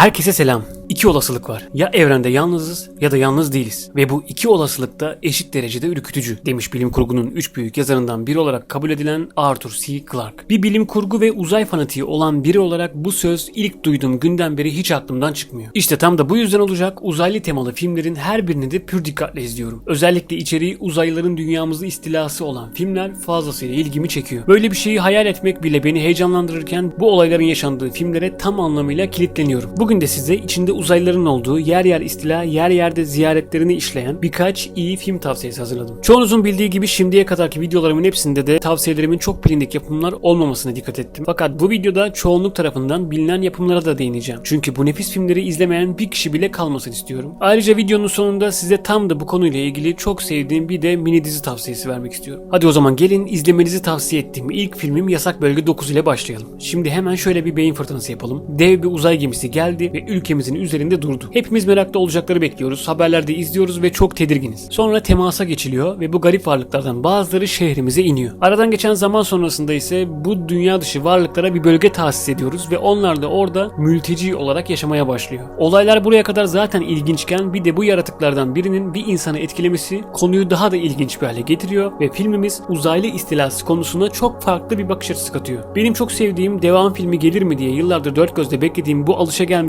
Herkese selam. İki olasılık var. Ya evrende yalnızız ya da yalnız değiliz. Ve bu iki olasılık da eşit derecede ürkütücü demiş bilim kurgunun üç büyük yazarından biri olarak kabul edilen Arthur C. Clarke. Bir bilim kurgu ve uzay fanatiği olan biri olarak bu söz ilk duyduğum günden beri hiç aklımdan çıkmıyor. İşte tam da bu yüzden olacak uzaylı temalı filmlerin her birini de pür dikkatle izliyorum. Özellikle içeriği uzaylıların dünyamızı istilası olan filmler fazlasıyla ilgimi çekiyor. Böyle bir şeyi hayal etmek bile beni heyecanlandırırken bu olayların yaşandığı filmlere tam anlamıyla kilitleniyorum. Bugün de size içinde uzaylıların olduğu yer yer istila, yer yerde ziyaretlerini işleyen birkaç iyi film tavsiyesi hazırladım. Çoğunuzun bildiği gibi şimdiye kadarki videolarımın hepsinde de tavsiyelerimin çok bilindik yapımlar olmamasına dikkat ettim. Fakat bu videoda çoğunluk tarafından bilinen yapımlara da değineceğim. Çünkü bu nefis filmleri izlemeyen bir kişi bile kalmasın istiyorum. Ayrıca videonun sonunda size tam da bu konuyla ilgili çok sevdiğim bir de mini dizi tavsiyesi vermek istiyorum. Hadi o zaman gelin izlemenizi tavsiye ettiğim ilk filmim Yasak Bölge 9 ile başlayalım. Şimdi hemen şöyle bir beyin fırtınası yapalım. Dev bir uzay gemisi geldi ve ülkemizin üzerinde durdu. Hepimiz merakla olacakları bekliyoruz. Haberlerde izliyoruz ve çok tedirginiz. Sonra temasa geçiliyor ve bu garip varlıklardan bazıları şehrimize iniyor. Aradan geçen zaman sonrasında ise bu dünya dışı varlıklara bir bölge tahsis ediyoruz ve onlar da orada mülteci olarak yaşamaya başlıyor. Olaylar buraya kadar zaten ilginçken bir de bu yaratıklardan birinin bir insanı etkilemesi konuyu daha da ilginç bir hale getiriyor ve filmimiz uzaylı istilası konusuna çok farklı bir bakış açısı katıyor. Benim çok sevdiğim devam filmi gelir mi diye yıllardır dört gözle beklediğim bu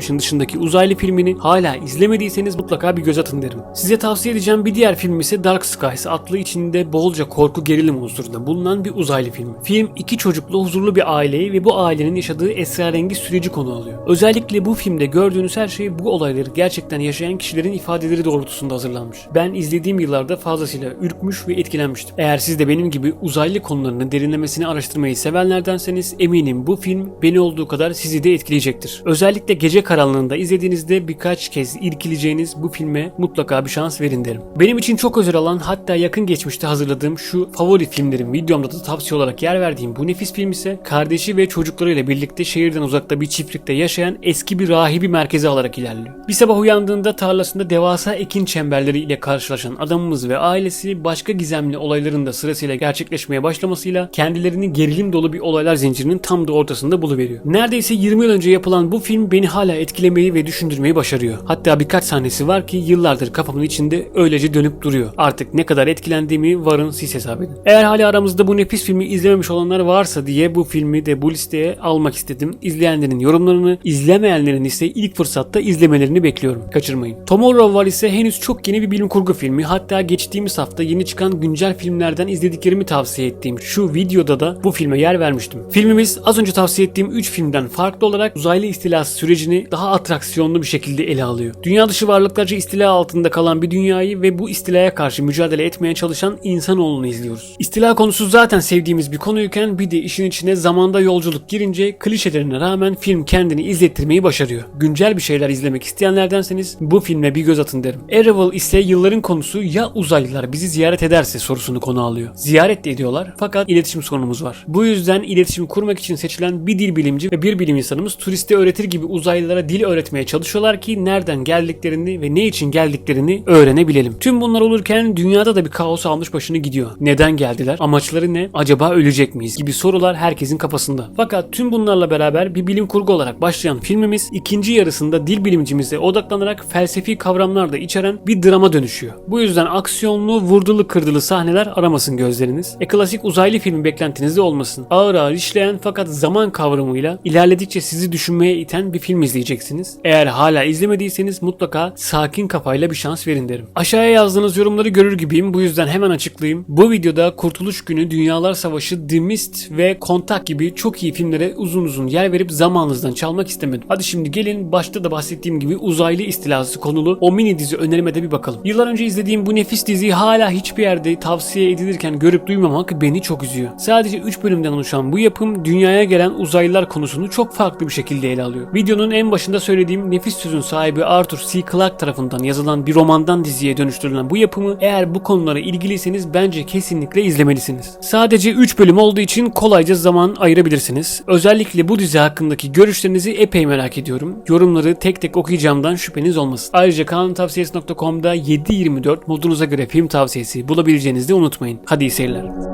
alışagelmişin dışındaki uzaylı filmini hala izlemediyseniz mutlaka bir göz atın derim. Size tavsiye edeceğim bir diğer film ise Dark Skies adlı içinde bolca korku gerilim unsurunda bulunan bir uzaylı film. Film iki çocuklu huzurlu bir aileyi ve bu ailenin yaşadığı esrarengiz süreci konu alıyor. Özellikle bu filmde gördüğünüz her şey bu olayları gerçekten yaşayan kişilerin ifadeleri doğrultusunda hazırlanmış. Ben izlediğim yıllarda fazlasıyla ürkmüş ve etkilenmiştim. Eğer siz de benim gibi uzaylı konularını derinlemesine araştırmayı sevenlerdenseniz eminim bu film beni olduğu kadar sizi de etkileyecektir. Özellikle gece karanlığında izlediğinizde birkaç kez irkileceğiniz bu filme mutlaka bir şans verin derim. Benim için çok özel olan hatta yakın geçmişte hazırladığım şu favori filmlerim videomda da tavsiye olarak yer verdiğim bu nefis film ise kardeşi ve çocuklarıyla birlikte şehirden uzakta bir çiftlikte yaşayan eski bir rahibi merkeze alarak ilerliyor. Bir sabah uyandığında tarlasında devasa ekin çemberleri ile karşılaşan adamımız ve ailesi başka gizemli olayların da sırasıyla gerçekleşmeye başlamasıyla kendilerini gerilim dolu bir olaylar zincirinin tam da ortasında buluveriyor. Neredeyse 20 yıl önce yapılan bu film beni hala etkilemeyi ve düşündürmeyi başarıyor. Hatta birkaç sahnesi var ki yıllardır kafamın içinde öylece dönüp duruyor. Artık ne kadar etkilendiğimi varın siz hesap edin. Eğer hala aramızda bu nefis filmi izlememiş olanlar varsa diye bu filmi de bu listeye almak istedim. İzleyenlerin yorumlarını, izlemeyenlerin ise ilk fırsatta izlemelerini bekliyorum. Kaçırmayın. Tomorrow War ise henüz çok yeni bir bilim kurgu filmi. Hatta geçtiğimiz hafta yeni çıkan güncel filmlerden izlediklerimi tavsiye ettiğim şu videoda da bu filme yer vermiştim. Filmimiz az önce tavsiye ettiğim 3 filmden farklı olarak uzaylı istilası sürecini daha atraksiyonlu bir şekilde ele alıyor. Dünya dışı varlıklarca istila altında kalan bir dünyayı ve bu istilaya karşı mücadele etmeye çalışan insanoğlunu izliyoruz. İstila konusu zaten sevdiğimiz bir konuyken bir de işin içine zamanda yolculuk girince klişelerine rağmen film kendini izlettirmeyi başarıyor. Güncel bir şeyler izlemek isteyenlerdenseniz bu filme bir göz atın derim. Arrival ise yılların konusu ya uzaylılar bizi ziyaret ederse sorusunu konu alıyor. Ziyaret de ediyorlar fakat iletişim sorunumuz var. Bu yüzden iletişim kurmak için seçilen bir dil bilimci ve bir bilim insanımız turiste öğretir gibi uzaylılara dil öğretmeye çalışıyorlar ki nereden geldiklerini ve ne için geldiklerini öğrenebilelim. Tüm bunlar olurken dünyada da bir kaos almış başını gidiyor. Neden geldiler? Amaçları ne? Acaba ölecek miyiz? Gibi sorular herkesin kafasında. Fakat tüm bunlarla beraber bir bilim kurgu olarak başlayan filmimiz ikinci yarısında dil bilimcimize odaklanarak felsefi kavramlar da içeren bir drama dönüşüyor. Bu yüzden aksiyonlu, vurdulu kırdılı sahneler aramasın gözleriniz. E klasik uzaylı filmi beklentinizde olmasın. Ağır ağır işleyen fakat zaman kavramıyla ilerledikçe sizi düşünmeye iten bir film izleyeceksiniz. Eğer hala izlemediyseniz mutlaka sakin kafayla bir şans verin derim. Aşağıya yazdığınız yorumları görür gibiyim. Bu yüzden hemen açıklayayım. Bu videoda Kurtuluş Günü, Dünyalar Savaşı, The Mist ve Kontak gibi çok iyi filmlere uzun uzun yer verip zamanınızdan çalmak istemedim. Hadi şimdi gelin başta da bahsettiğim gibi uzaylı istilası konulu o mini dizi önerime de bir bakalım. Yıllar önce izlediğim bu nefis diziyi hala hiçbir yerde tavsiye edilirken görüp duymamak beni çok üzüyor. Sadece 3 bölümden oluşan bu yapım dünyaya gelen uzaylılar konusunu çok farklı bir şekilde ele alıyor. Videonun en başında söylediğim nefis sözün sahibi Arthur C. Clarke tarafından yazılan bir romandan diziye dönüştürülen bu yapımı eğer bu konulara ilgiliyseniz bence kesinlikle izlemelisiniz. Sadece 3 bölüm olduğu için kolayca zaman ayırabilirsiniz. Özellikle bu dizi hakkındaki görüşlerinizi epey merak ediyorum. Yorumları tek tek okuyacağımdan şüpheniz olmasın. Ayrıca kanaltavsiyesi.com'da 7-24 modunuza göre film tavsiyesi bulabileceğinizi unutmayın. Hadi iyi seyirler.